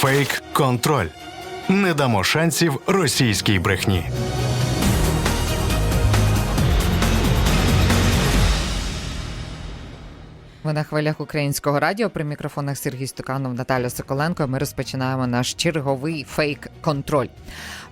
Фейк-контроль. Не дамо шансів російській брехні. Ви на хвилях українського радіо при мікрофонах Сергій Стуканов, Наталя Соколенко. Ми розпочинаємо наш черговий фейк-контроль.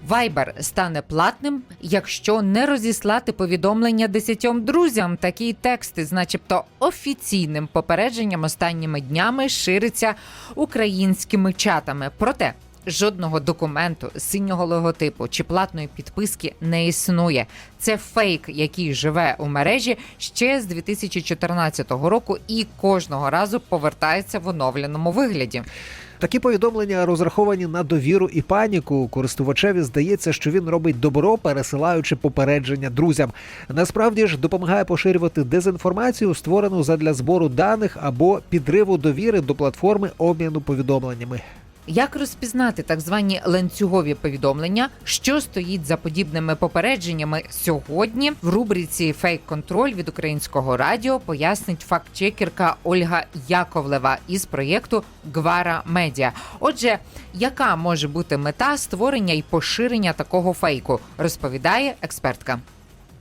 Viber стане платним, якщо не розіслати повідомлення десятьом друзям. Такі тексти, з начебто офіційним попередженням, останніми днями шириться українськими чатами. Проте жодного документу, синього логотипу чи платної підписки не існує. Це фейк, який живе у мережі ще з 2014 року і кожного разу повертається в оновленому вигляді. Такі повідомлення розраховані на довіру і паніку. Користувачеві здається, що він робить добро, пересилаючи попередження друзям. Насправді ж допомагає поширювати дезінформацію, створену задля збору даних або підриву довіри до платформи обміну повідомленнями. Як розпізнати так звані ланцюгові повідомлення, що стоїть за подібними попередженнями сьогодні? В рубриці Фейк-контроль від українського радіо пояснить фактчекерка Ольга Яковлева із проєкту Гвара Медіа. Отже, яка може бути мета створення і поширення такого фейку, розповідає експертка.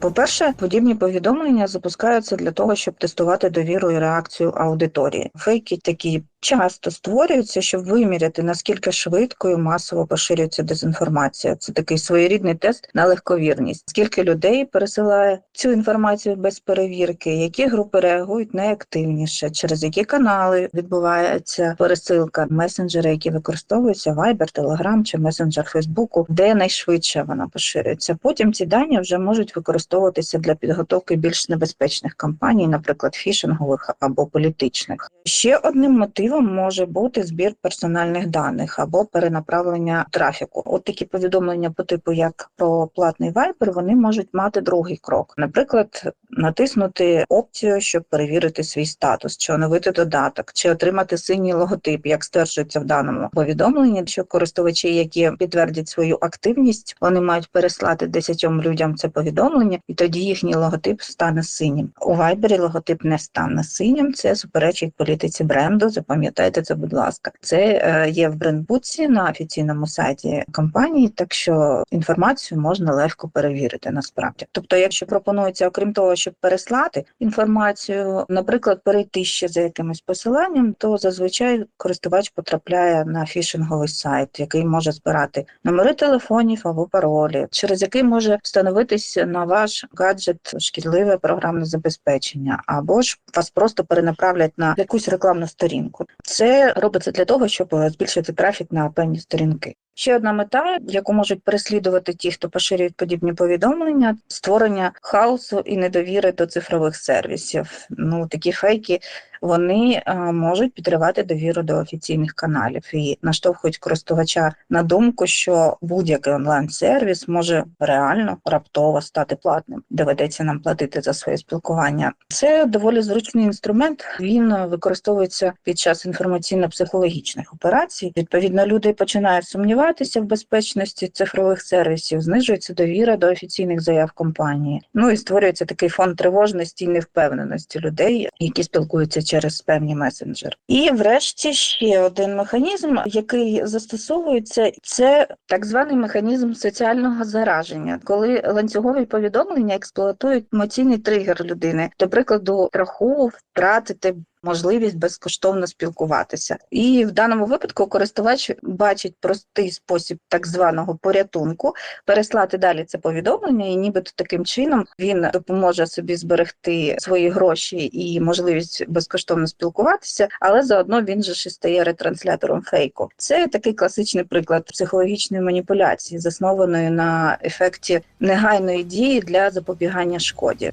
По-перше, подібні повідомлення запускаються для того, щоб тестувати довіру і реакцію аудиторії. Фейки такі часто створюються, щоб виміряти наскільки швидко і масово поширюється дезінформація. Це такий своєрідний тест на легковірність. Скільки людей пересилає цю інформацію без перевірки, які групи реагують найактивніше, через які канали відбувається пересилка, месенджери, які використовуються Viber, Telegram чи месенджер Фейсбуку, де найшвидше вона поширюється. Потім ці дані вже можуть використовуватися для підготовки більш небезпечних кампаній, наприклад, фішингових або політичних. Ще одним мотивом може бути збір персональних даних або перенаправлення трафіку. От такі повідомлення по типу як про платний вайпер, вони можуть мати другий крок. Наприклад, натиснути опцію, щоб перевірити свій статус, чи оновити додаток, чи отримати синій логотип, як стверджується в даному повідомленні, що користувачі, які підтвердять свою активність, вони мають переслати 10 людям це повідомлення, і тоді їхній логотип стане синім. У Viber логотип не стане синім. Це суперечить політиці бренду. Запам'ятайте це, будь ласка. Це е, є в брендбуці на офіційному сайті компанії, так що інформацію можна легко перевірити насправді. Тобто, якщо пропонується, окрім того, щоб переслати інформацію, наприклад, перейти ще за якимось посиланням, то зазвичай користувач потрапляє на фішинговий сайт, який може збирати номери телефонів або паролі, через який може встановитись на ваш гаджет шкідливе програмне забезпечення, або ж вас просто перенаправлять на якусь рекламну сторінку. Це робиться для того, щоб збільшити трафік на певні сторінки. Ще одна мета, яку можуть переслідувати ті, хто поширюють подібні повідомлення, створення хаосу і недовіри до цифрових сервісів. Ну такі фейки вони можуть підривати довіру до офіційних каналів і наштовхують користувача на думку, що будь-який онлайн-сервіс може реально раптово стати платним. Доведеться нам платити за своє спілкування. Це доволі зручний інструмент. Він використовується під час інформаційно-психологічних операцій. Відповідно, люди починають сумніватися в безпечності цифрових сервісів, знижується довіра до офіційних заяв компанії. Ну і створюється такий фон тривожності і невпевненості людей, які спілкуються через певні месенджери. І, врешті, ще один механізм, який застосовується, це так званий механізм соціального зараження, коли ланцюгові повідомлення експлуатують емоційний тригер людини, до прикладу, страху втратити. Можливість безкоштовно спілкуватися, і в даному випадку користувач бачить простий спосіб так званого порятунку, переслати далі це повідомлення, і нібито таким чином він допоможе собі зберегти свої гроші і можливість безкоштовно спілкуватися, але заодно він же і стає ретранслятором фейку. Це такий класичний приклад психологічної маніпуляції, заснованої на ефекті негайної дії для запобігання шкоді.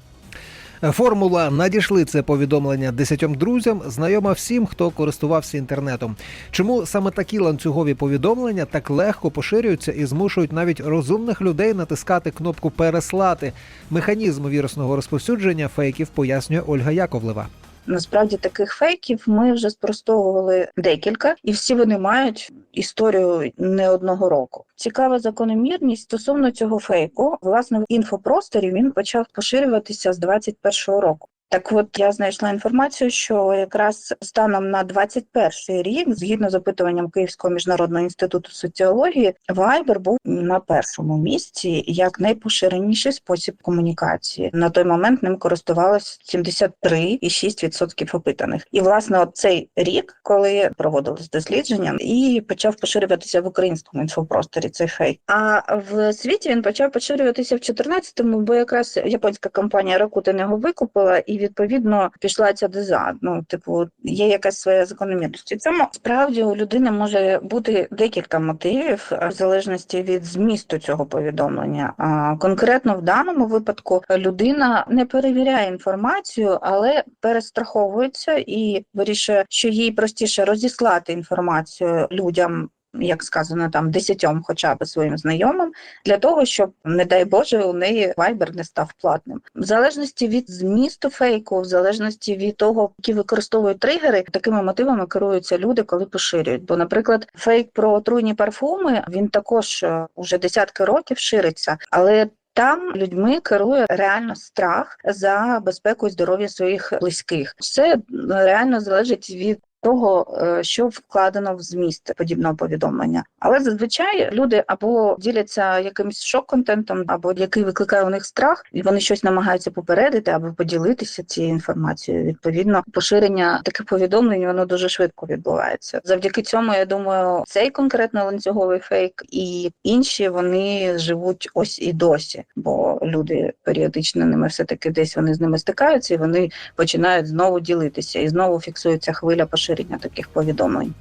Формула надійшли це повідомлення десятьом друзям, знайома всім, хто користувався інтернетом. Чому саме такі ланцюгові повідомлення так легко поширюються і змушують навіть розумних людей натискати кнопку переслати? Механізм вірусного розповсюдження фейків пояснює Ольга Яковлева. Насправді таких фейків ми вже спростовували декілька, і всі вони мають історію не одного року. Цікава закономірність стосовно цього фейку. Власне, в інфопросторі він почав поширюватися з 21-го року. Так от я знайшла інформацію, що якраз станом на 21 рік, згідно з опитуванням Київського міжнародного інституту соціології, Viber був на першому місці як найпоширеніший спосіб комунікації. На той момент ним користувалось 73,6% опитаних. І власне от цей рік, коли проводилось дослідження, і почав поширюватися в українському інфопросторі цей фейк. А в світі він почав поширюватися в 14-му, бо якраз японська компанія Rakuten його викупила, і відповідно пішла ця деза. Ну, типу, є якась своя закономірність. Цьому справді у людини може бути декілька мотивів в залежності від змісту цього повідомлення. А конкретно в даному випадку людина не перевіряє інформацію, але перестраховується і вирішує, що їй простіше розіслати інформацію людям. Як сказано, там десятьом, хоча б своїм знайомим, для того, щоб, не дай Боже, у неї Viber не став платним. В залежності від змісту фейку, в залежності від того, які використовують тригери, такими мотивами керуються люди, коли поширюють. Бо, наприклад, фейк про отруйні парфуми він також е, уже десятки років шириться, але. Там людьми керує реально страх за безпеку і здоров'я своїх близьких. Все реально залежить від того, е, що вкладено в зміст подібного повідомлення. Але зазвичай люди або діляться якимось шок-контентом, або який викликає у них страх, і вони щось намагаються попередити або поділитися цією інформацією. Відповідно, поширення таких повідомлень воно дуже швидко відбувається. Завдяки цьому, я думаю, цей конкретно ланцюговий фейк і інші вони живуть ось і досі, бо люди періодично ними все таки десь вони з ними стикаються, і вони починають знову ділитися, і знову фіксується хвиля поширення таких повідомлень.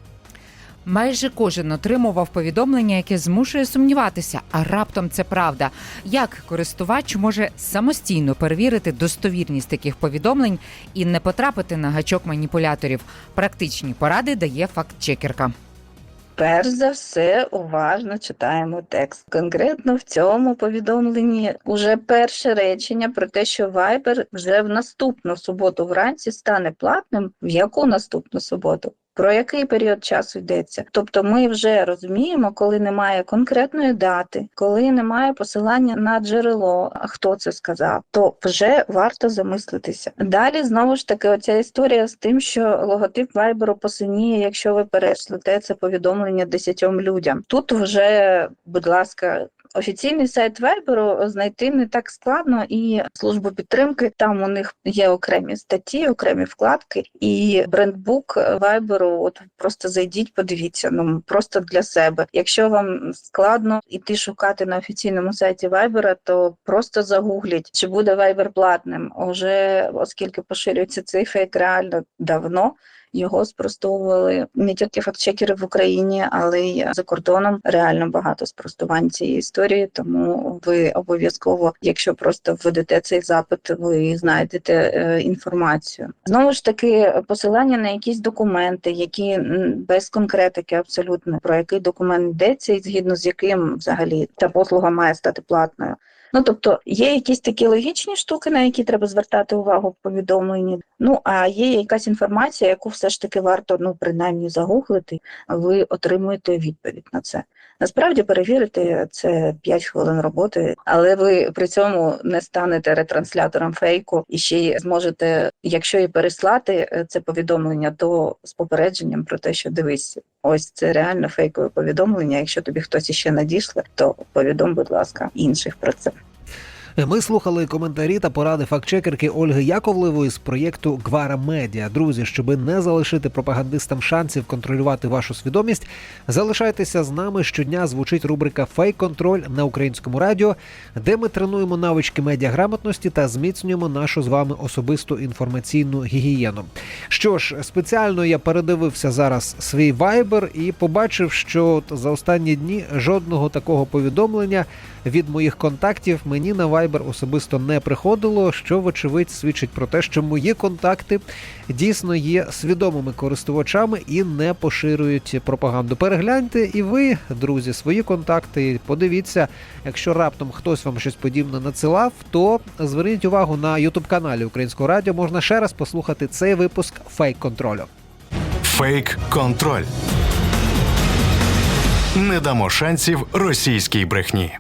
Майже кожен отримував повідомлення, яке змушує сумніватися, а раптом це правда. Як користувач може самостійно перевірити достовірність таких повідомлень і не потрапити на гачок маніпуляторів? Практичні поради дає фактчекерка. Перш за все, уважно читаємо текст. Конкретно в цьому повідомленні уже перше речення про те, що Viber вже в наступну суботу вранці стане платним. В яку наступну суботу? Про який період часу йдеться? Тобто ми вже розуміємо, коли немає конкретної дати, коли немає посилання на джерело, хто це сказав, то вже варто замислитися. Далі знову ж таки, оця історія з тим, що логотип Вайберу посиніє, якщо ви перешлете це повідомлення десятьом людям. Тут вже, будь ласка. Офіційний сайт Вайберу знайти не так складно, і службу підтримки там у них є окремі статті, окремі вкладки, і брендбук Вайберу. От просто зайдіть, подивіться. Ну просто для себе. Якщо вам складно іти шукати на офіційному сайті Вайбера, то просто загугліть, чи буде Вайбер платним. Уже оскільки поширюється цей фейк реально давно. Його спростовували не тільки фактчекери в Україні, але й за кордоном. Реально багато спростувань цієї історії. Тому ви обов'язково, якщо просто введете цей запит, ви знайдете е, інформацію. Знову ж таки, посилання на якісь документи, які без конкретики абсолютно про який документ йдеться, і згідно з яким взагалі ця послуга має стати платною. Ну тобто є якісь такі логічні штуки, на які треба звертати увагу в повідомленні. Ну а є якась інформація, яку все ж таки варто ну принаймні загуглити. Ви отримуєте відповідь на це. Насправді перевірити це 5 хвилин роботи, але ви при цьому не станете ретранслятором фейку і ще й зможете, якщо і переслати е, це повідомлення, то з попередженням про те, що дивись, ось це реально фейкове повідомлення. Якщо тобі хтось іще надійшле, то повідом, будь ласка, інших про це. Ми слухали коментарі та поради фактчекерки Ольги Яковлевої з проєкту Гвара Медіа. Друзі, щоби не залишити пропагандистам шансів контролювати вашу свідомість, залишайтеся з нами. Щодня звучить рубрика Фейк контроль на українському радіо, де ми тренуємо навички медіаграмотності та зміцнюємо нашу з вами особисту інформаційну гігієну. Що ж, спеціально я передивився зараз свій вайбер і побачив, що за останні дні жодного такого повідомлення від моїх контактів мені на Viber особисто не приходило, що вочевидь свідчить про те, що мої контакти дійсно є свідомими користувачами і не поширюють пропаганду. Перегляньте і ви, друзі, свої контакти. Подивіться, якщо раптом хтось вам щось подібне надсилав, то зверніть увагу на youtube каналі Українського радіо. Можна ще раз послухати цей випуск фейк контролю. Фейк контроль. Не дамо шансів російській брехні.